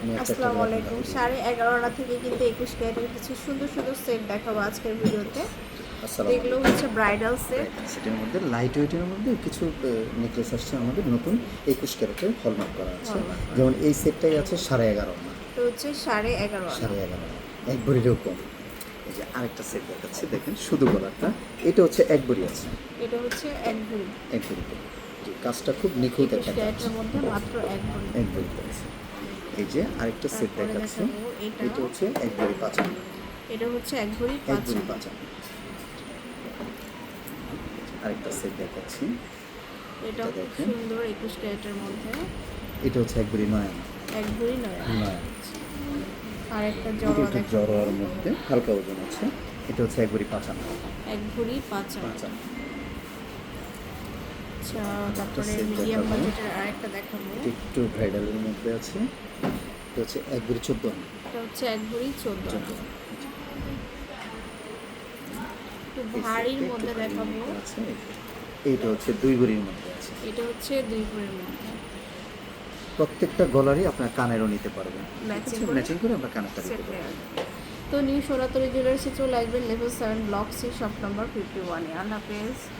আসসালামু আলাইকুম। সাড়ে এগারোটা থেকে কিন্তু একুশ ক্যারেটের কিছু সুন্দর সুন্দর সেট দেখাবো আজকের ভিডিওতে। এগুলো হচ্ছে ব্রাইডাল সেট সেটার মধ্যে লাইট ওয়েটের মধ্যে কিছু নেকলেস আসছে আমাদের নতুন একুশ ক্যারেটের হলমার্ক করা আছে। যেমন এই সেটটাই আছে সাড়ে এগারো। তো হচ্ছে সাড়ে এগারো। সাড়ে এগারো। এক ভরিরও কম এই যে আরেকটা সেট দেখাচ্ছি দেখেন শুধু গলাটা। এটা হচ্ছে এক ভরি আছে। এটা হচ্ছে এক ভরি। এক ভরি কাজটা খুব নিখুঁত একটা মধ্যে মাত্র এক ভরি। এক ভরি আছে। এই যে আরেকটা সেট দেখাচ্ছি। এটা। এটা হচ্ছে এক ভরি পাঁচ। এটা হচ্ছে এক ভরি এক পাঁচ। ভরি। পাঁচ। আরেকটা সেট দেখাচ্ছি। এটা দেখেন। সুন্দর একুশ ক্যারেটের মধ্যে। এটা হচ্ছে এক ভরি নয়। এক ভরি নয়। নয়। আর একটা জড়ো দেখাবো। জড়োয়ার মধ্যে হালকা ওজন আছে। এটা হচ্ছে একবারই পাঁচ। আনা এক ভরি পাঁচ। পাঁচ। তারপরে মিডিয়াম বাজেটের আরেকটা দেখাবো। এটা একটু ব্রাইডালের মধ্যে আছে। এটা হচ্ছে একবারই চোদ্দ আনা। এটা হচ্ছে এক ভরি চোদ্দ চোদ্দ একটু ভারীর মধ্যে দেখাবো। এইটা হচ্ছে দুই ভরির মধ্যে আছে। এটা হচ্ছে দুই ভরির মধ্যে। প্রত্যেকটা গলারই আপনার কানেরও নিতে পারবেন? ম্যাচিং করে? আমরা কানেরটা তো নিউ সোনাতরি জুয়েলার্সে চলে আসবেন level seven block C shop number fifty ওয়ানে আল্লাহ হাফেজ।